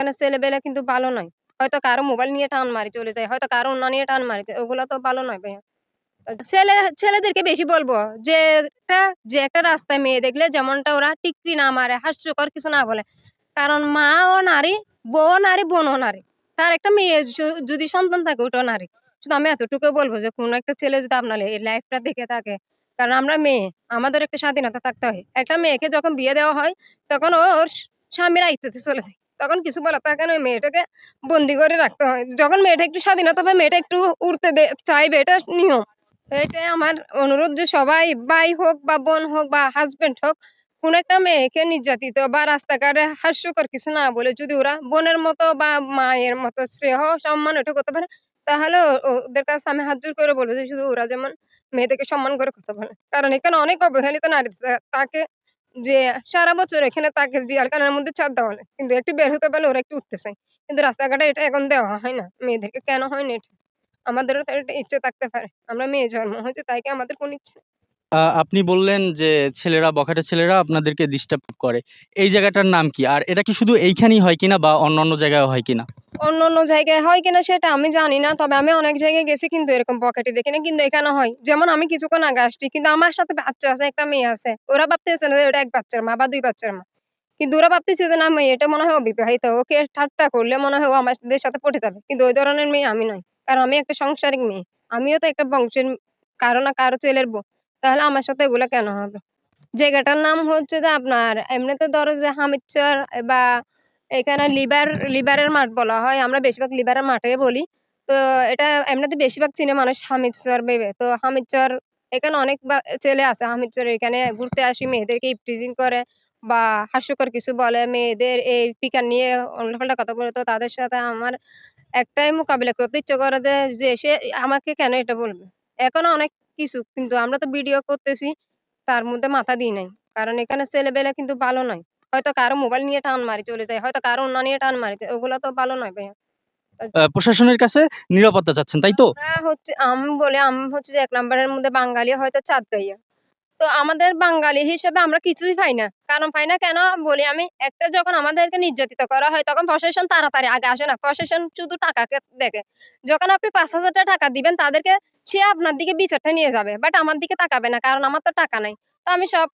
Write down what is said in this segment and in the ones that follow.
এখানে ছেলেবেলে কিন্তু ভালো নয়। হয়তো কারও মোবাইল নিয়ে টান মারি, চলে যায়। হয়তো কারও অন্য নিয়ে টান মারি ওগুলো তো ভালো নয় ভাইয়া। ছেলে, ছেলেদেরকে বেশি বলব যে, একটা যে একটা রাস্তায় মেয়ে দেখলে যেমনটা ওরা টিকরি না মারে, হাস্যকর কিছু না বলে। কারণ মা ও নারী, বউ নারী বোনও নারী। তার একটা মেয়ে যদি সন্তান থাকে ওটাও নারী। শুধু আমি এতটুকু বলব যে, কোনো একটা ছেলে যদি আপনার এই লাইফটা দেখে থাকে, কারণ আমরা মেয়ে, আমাদের একটা স্বাধীনতা থাকতে হয়। একটা মেয়েকে যখন বিয়ে দেওয়া হয়, তখন ওর স্বামীর আইত্তে চলে যায়। তখন কিছু বলার থাকে না মেয়েটাকে বন্দি করে রাখতে হয়। যখন মেয়েটা একটু স্বাধীনতা পাবে মেয়েটা একটু উঠতে দে- চাইবে, এটা নিয়ম। এটাই আমার অনুরোধ যে সবাই, ভাই হোক বা বোন হোক বা হাজবেন্ড হোক, কোন একটা মেয়েকে নির্যাতিত বা রাস্তাঘাটে হাস্যকর কিছু না বলে যদি ওরা বোনের মতো বা মায়ের মতো স্নেহ, সম্মান ওটা করতে পারে, তাহলে ওদের কাছে আমি হাত জোর করে বলব যে শুধু ওরা যেমন মেয়েদেরকে সম্মান করে কথা বলে। কারণ এখানে অনেক অবহেলিত নারী তাকে যে সারা বছর এখানে তাকে জিয়ালখানার মধ্যে ছাদ দেওয়া হয়, কিন্তু একটু বের হতে পারলে ওরা একটু উঠতে কিন্তু রাস্তাঘাটে এটা এখন দেওয়া হয় না। মেয়েদেরকে কেন হয় না এটা? আমাদেরও তো একটা ইচ্ছে থাকতে পারে। আমরা মেয়ে জন্ম হয়েছে, তাই কি আমাদের কোনো ইচ্ছে আপনি বললেন যে ছেলেরা, বখাটে ছেলেরা আপনাদেরকে ডিস্টার্ব করে। এই জায়গাটার নাম কি? আর এটা কি শুধু এইখানেই হয় কিনা বা অন্য অন্য জায়গায় হয় কিনা? অন্য অন্য জায়গায় হয় কিনা সেটা আমি জানি না, তবে আমি অনেক জায়গায় গেছি কিন্তু এরকম পকেটে দেখি না কিন্তু এখানে হয়। যেমন আমি কিছুক্ষণ আগে আসছি, কিন্তু আমার সাথে বাচ্চা আছে, একটা মেয়ে আছে। ওরা ভাবতেছে না ওটা এক বাচ্চার মা বা দুই বাচ্চার মা। কিন্তু ওরা ভাবতেছে যে না মেয়ে এটা মনে হয় অবিবাহিত, ওকে ঠাট্টা করলে মনে হয় ও আমাদের সাথে পটে যাবে। কিন্তু ওই ধরনের মেয়ে আমি নয় কারণ আমি একটা সাংসারিক মেয়ে। আমিও তো একটা বংশের, কারও না কারও ছেলের বউ। তাহলে আমার সাথে এগুলো কেন হবে? জায়গাটার নাম হচ্ছে যে আপনার, এমনিতে ধরো যে হামিদচর বা এখানে লিভার, লিভারের মাঠ বলা হয়। আমরা বেশিরভাগ লিভারের মাঠে বলি। তো এটা এমনিতে বেশিরভাগ চীনে মানুষ হামিদচর ভেবে। তো হামিদচর এখানে অনেক ছেলে আছে হামিদচর এখানে ঘুরতে আসি, মেয়েদেরকে ইপটিজিং করে বা হাস্যকর কিছু বলে। মেয়েদের এই পিকার নিয়ে উল্টাপাল্টা কথা বলে। তো তাদের সাথে আমার একটাই মোকাবিলা করতে ইচ্ছে করে যে সে আমাকে কেন এটা বলবে? এখনও অনেক কিছু, কিন্তু আমরা তো ভিডিও করতেছি, তার মধ্যে মাথা দিই নাই। কারণ এখানে ছেলেবেলে কিন্তু ভালো নয়। হয়তো কারও মোবাইল নিয়ে টান মারি চলে যায়। হয়তো কারও অন্য নিয়ে টান মারি। ওগুলো তো ভালো নয় ভাইয়া। প্রশাসনের কাছে নিরাপত্তা চাচ্ছেন তাই তো? হচ্ছে আমি বলে আমি হচ্ছে যে এক নম্বরের মধ্যে বাঙালি হয়তো চাঁদ গাইয়া তো আমাদের বাঙালি হিসেবে আমরা কিছুই পাই না। কারণ পাই না কেন? বলি আমি, একটা যখন আমাদেরকে নির্যাতিত করা হয়, তখন প্রশাসন তাড়াতাড়ি আগে আসে না। প্রশাসন শুধু টাকাকে দেখে। যখন আপনি পাঁচ হাজার টাকা টাকা দিবেন, তাদেরকে সে আপনার দিকে বিচারটা নিয়ে যাবে। বাট আমার দিকে তাকাবে না, কারণ আমার তো টাকা নাই। তো আমি সব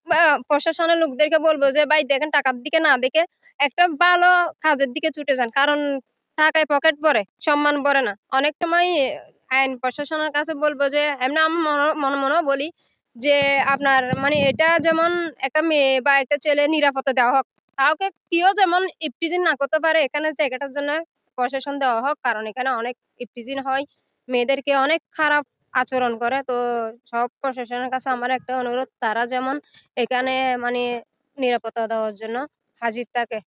প্রশাসনের লোকদেরকে বলব যে, ভাই, দেখেন টাকার দিকে না দেখে একটা ভালো কাজের দিকে ছুটে যান। কারণ টাকায় পকেট পরে সম্মান পরে না। অনেক সময় আইন প্রশাসনের কাছে বলব যে, এমনি আমি মনে- মনে বলি যে আপনার মানে এটা যেমন একটা মেয়ে বা একটা ছেলে নিরাপত্তা দেওয়া হোক, কাউকে কেউ যেমন ইপটিজিং না করতে পারে, এখানে জায়গাটার জন্য প্রশাসন দেওয়া হোক, কারণ এখানে অনেক ইপটিজিং হয়, মেয়েদেরকে অনেক খারাপ আচরণ করে। তো সব প্রশাসনের কাছে আমার একটা অনুরোধ, তারা যেমন এখানে মানে নিরাপত্তা দেওয়ার জন্য হাজির থাকে।